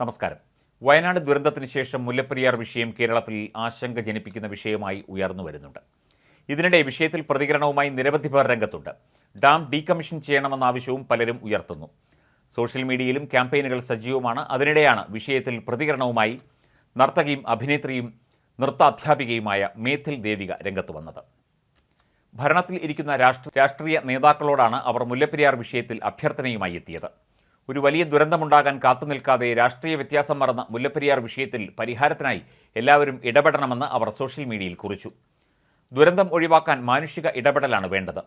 നമസ്കാരം. വയനാട് ദുരന്തത്തിന് ശേഷം മുല്ലപ്പെരിയാർ വിഷയം കേരളത്തിൽ ആശങ്ക ജനിപ്പിക്കുന്ന വിഷയമായി ഉയർന്നു വരുന്നുണ്ട്. ഇതിനിടെ വിഷയത്തിൽ പ്രതികരണവുമായി നിരവധി പേർ രംഗത്തുണ്ട്. ഡാം ഡീകമ്മീഷൻ ചെയ്യണമെന്ന ആവശ്യവും പലരും ഉയർത്തുന്നു. സോഷ്യൽ മീഡിയയിലും ക്യാമ്പയിനുകൾ സജീവമാണ്. അതിനിടെയാണ് വിഷയത്തിൽ പ്രതികരണവുമായി നർത്തകിയും അഭിനേത്രിയും നൃത്താധ്യാപികയുമായ മേഥിൽ ദേവിക രംഗത്ത് വന്നത്. ഭരണത്തിൽ ഇരിക്കുന്ന രാഷ്ട്ര രാഷ്ട്രീയ നേതാക്കളോടാണ് അവർ മുല്ലപ്പെരിയാർ വിഷയത്തിൽ അഭ്യർത്ഥനയുമായി എത്തിയത്. ഒരു വലിയ ദുരന്തമുണ്ടാകാൻ കാത്തുനിൽക്കാതെ രാഷ്ട്രീയ വ്യത്യാസം മറന്ന മുല്ലപ്പെരിയാർ വിഷയത്തിൽ പരിഹാരത്തിനായി എല്ലാവരും ഇടപെടണമെന്ന് അവർ സോഷ്യൽ മീഡിയയിൽ കുറിച്ചു. ദുരന്തം ഒഴിവാക്കാൻ മാനുഷിക ഇടപെടലാണ് വേണ്ടത്.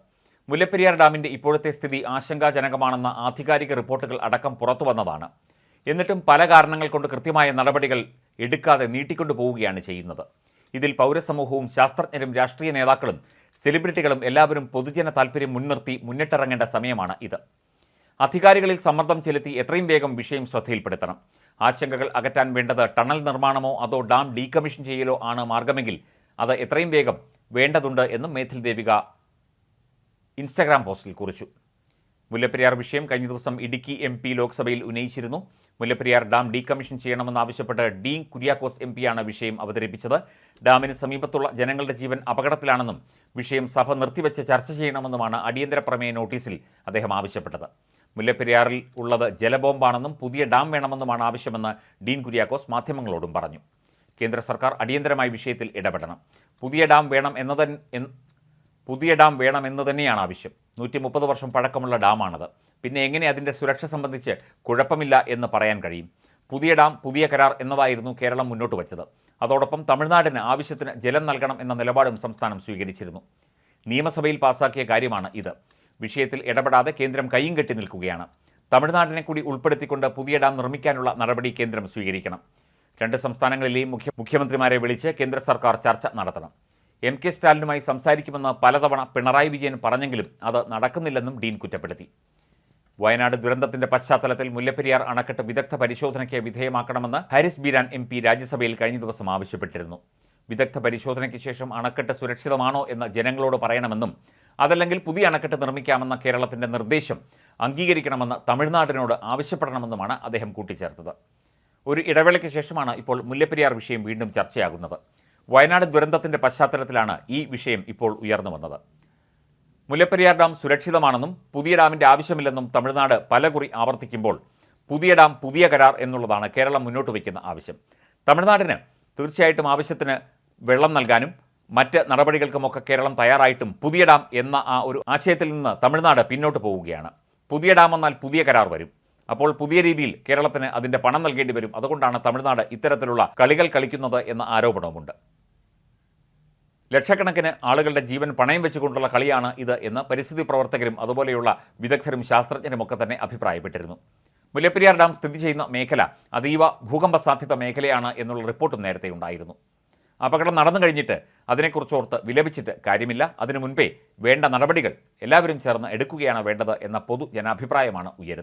മുല്ലപ്പെരിയാർ ഡാമിന്റെ ഇപ്പോഴത്തെ സ്ഥിതി ആശങ്കാജനകമാണെന്ന ആധികാരിക റിപ്പോർട്ടുകൾ അടക്കം പുറത്തു വന്നതാണ്. എന്നിട്ടും പല കാരണങ്ങൾ കൊണ്ട് കൃത്യമായ നടപടികൾ എടുക്കാതെ നീട്ടിക്കൊണ്ടു പോവുകയാണ് ചെയ്യുന്നത്. ഇതിൽ പൗരസമൂഹവും ശാസ്ത്രജ്ഞരും രാഷ്ട്രീയ നേതാക്കളും സെലിബ്രിറ്റികളും എല്ലാവരും പൊതുജന താൽപ്പര്യം മുൻനിർത്തി മുന്നിട്ടിറങ്ങേണ്ട സമയമാണ് ഇത്. അധികാരികളിൽ സമ്മർദ്ദം ചെലുത്തി എത്രയും വേഗം വിഷയം ശ്രദ്ധയിൽപ്പെടുത്തണം. ആശങ്കകൾ അകറ്റാൻ വേണ്ടത് ടണൽ നിർമ്മാണമോ അതോ ഡാം ഡീകമ്മീഷൻ ചെയ്യലോ ആണ് മാർഗമെങ്കിൽ അത് എത്രയും വേഗം വേണ്ടതുണ്ട് എന്നും മേഥിൽ ദേവിക ഇൻസ്റ്റഗ്രാം പോസ്റ്റിൽ കുറിച്ചു. മുല്ലപ്പെരിയാർ വിഷയം കഴിഞ്ഞ ദിവസം ഇടുക്കി എം പി ലോക്സഭയിൽ ഉന്നയിച്ചിരുന്നു. മുല്ലപ്പെരിയാർ ഡാം ഡീകമ്മീഷൻ ചെയ്യണമെന്നാവശ്യപ്പെട്ട് ഡീൻ കുര്യാക്കോസ് എം പിയാണ് വിഷയം അവതരിപ്പിച്ചത്. ഡാമിന് സമീപത്തുള്ള ജനങ്ങളുടെ ജീവൻ അപകടത്തിലാണെന്നും വിഷയം സഭ നിർത്തിവെച്ച് ചർച്ച ചെയ്യണമെന്നുമാണ് അടിയന്തര പ്രമേയ നോട്ടീസിൽ അദ്ദേഹം ആവശ്യപ്പെട്ടത്. മുല്ലപ്പെരിയാറിൽ ഉള്ളത് ജലബോംബാണെന്നും പുതിയ ഡാം വേണമെന്നുമാണ് ആവശ്യമെന്ന് ഡീൻ കുര്യാക്കോസ് മാധ്യമങ്ങളോടും പറഞ്ഞു. കേന്ദ്ര സർക്കാർ അടിയന്തരമായി വിഷയത്തിൽ ഇടപെടണം. പുതിയ ഡാം വേണം എന്നത പുതിയ ഡാം വേണമെന്ന് തന്നെയാണ് ആവശ്യം. നൂറ്റി മുപ്പത് വർഷം പഴക്കമുള്ള ഡാമാണത്. പിന്നെ എങ്ങനെ അതിന്റെ സുരക്ഷ സംബന്ധിച്ച് കുഴപ്പമില്ല എന്ന് പറയാൻ കഴിയും? പുതിയ ഡാം പുതിയ കരാർ എന്നതായിരുന്നു കേരളം മുന്നോട്ട് വച്ചത്. അതോടൊപ്പം തമിഴ്നാടിന് ആവശ്യത്തിന് ജലം നൽകണം എന്ന നിലപാടും സംസ്ഥാനം സ്വീകരിച്ചിരുന്നു. നിയമസഭയിൽ പാസാക്കിയ കാര്യമാണ് ഇത്. വിഷയത്തിൽ ഇടപെടാതെ കേന്ദ്രം കൈയും കെട്ടി നിൽക്കുകയാണ്. തമിഴ്നാടിനെ കൂടി ഉൾപ്പെടുത്തിക്കൊണ്ട് പുതിയ ഡാം നിർമ്മിക്കാനുള്ള നടപടി കേന്ദ്രം സ്വീകരിക്കണം. രണ്ട് സംസ്ഥാനങ്ങളിലെയും മുഖ്യ മുഖ്യമന്ത്രിമാരെ വിളിച്ച് കേന്ദ്ര സർക്കാർ ചർച്ച നടത്തണം. എം കെ സ്റ്റാലിനുമായി സംസാരിക്കുമെന്ന് പലതവണ പിണറായി വിജയൻ പറഞ്ഞെങ്കിലും അത് നടക്കുന്നില്ലെന്നും ഡീൻ കുറ്റപ്പെടുത്തി. വയനാട് ദുരന്തത്തിന്റെ പശ്ചാത്തലത്തിൽ മുല്ലപ്പെരിയാർ അണക്കെട്ട് വിദഗ്ധ പരിശോധനയ്ക്ക് വിധേയമാക്കണമെന്ന് ഹാരിസ് ബീരാൻ എം പി രാജ്യസഭയിൽ കഴിഞ്ഞ ദിവസം ആവശ്യപ്പെട്ടിരുന്നു. വിദഗ്ധ പരിശോധനയ്ക്ക് ശേഷം അണക്കെട്ട് സുരക്ഷിതമാണോ എന്ന് ജനങ്ങളോട് പറയണമെന്നും അതല്ലെങ്കിൽ പുതിയ അണക്കെട്ട് നിർമ്മിക്കാമെന്ന കേരളത്തിന്റെ നിർദ്ദേശം അംഗീകരിക്കണമെന്ന് തമിഴ്നാടിനോട് ആവശ്യപ്പെടണമെന്നുമാണ് അദ്ദേഹം കൂട്ടിച്ചേർത്തത്. ഒരു ഇടവേളയ്ക്ക് ശേഷമാണ് ഇപ്പോൾ മുല്ലപ്പെരിയാർ വിഷയം വീണ്ടും ചർച്ചയാകുന്നത്. വയനാട് ദുരന്തത്തിന്റെ പശ്ചാത്തലത്തിലാണ് ഈ വിഷയം ഇപ്പോൾ ഉയർന്നു വന്നത്. മുല്ലപ്പെരിയാർ ഡാം സുരക്ഷിതമാണെന്നും പുതിയ ഡാമിന്റെ ആവശ്യമില്ലെന്നും തമിഴ്നാട് പലകുറി ആവർത്തിക്കുമ്പോൾ പുതിയ ഡാം പുതിയ കരാർ എന്നുള്ളതാണ് കേരളം മുന്നോട്ട് വയ്ക്കുന്ന ആവശ്യം. തമിഴ്നാടിന് തീർച്ചയായിട്ടും ആവശ്യത്തിന് വെള്ളം നൽകാനും മറ്റ് നടപടികൾക്കുമൊക്കെ കേരളം തയ്യാറായിട്ടും പുതിയ ഡാം എന്ന ആ ഒരു ആശയത്തിൽ നിന്ന് തമിഴ്നാട് പിന്നോട്ട് പോവുകയാണ്. പുതിയ ഡാം എന്നാൽ പുതിയ കരാർ വരും. അപ്പോൾ പുതിയ രീതിയിൽ കേരളത്തിന് അതിന്റെ പണം നൽകേണ്ടി വരും. അതുകൊണ്ടാണ് തമിഴ്നാട് ഇത്തരത്തിലുള്ള കളികൾ കളിക്കുന്നത് എന്ന ആരോപണവുമുണ്ട്. ലക്ഷക്കണക്കിന് ആളുകളുടെ ജീവൻ പണയം വെച്ചുകൊണ്ടുള്ള കളിയാണ് ഇത് എന്ന് പരിസ്ഥിതി പ്രവർത്തകരും അതുപോലെയുള്ള വിദഗ്ധരും ശാസ്ത്രജ്ഞരും ഒക്കെ തന്നെ അഭിപ്രായപ്പെട്ടിരുന്നു. മുല്ലപ്പെരിയാർ ഡാം സ്ഥിതി ചെയ്യുന്ന മേഖല അതീവ ഭൂകമ്പ സാധ്യത മേഖലയാണ് എന്നുള്ള റിപ്പോർട്ടും നേരത്തെ ഉണ്ടായിരുന്നു. അപകടം നടന്നു കഴിഞ്ഞിട്ട് അതിനെക്കുറിച്ച് ഓർത്ത് വിലപിച്ചിട്ട് കാര്യമില്ല. അതിനു മുൻപേ വേണ്ട നടപടികൾ എല്ലാവരും ചേർന്ന് എടുക്കുകയാണ് വേണ്ടത് എന്ന പൊതു ജനാഭിപ്രായമാണ് ഉയരുന്നത്.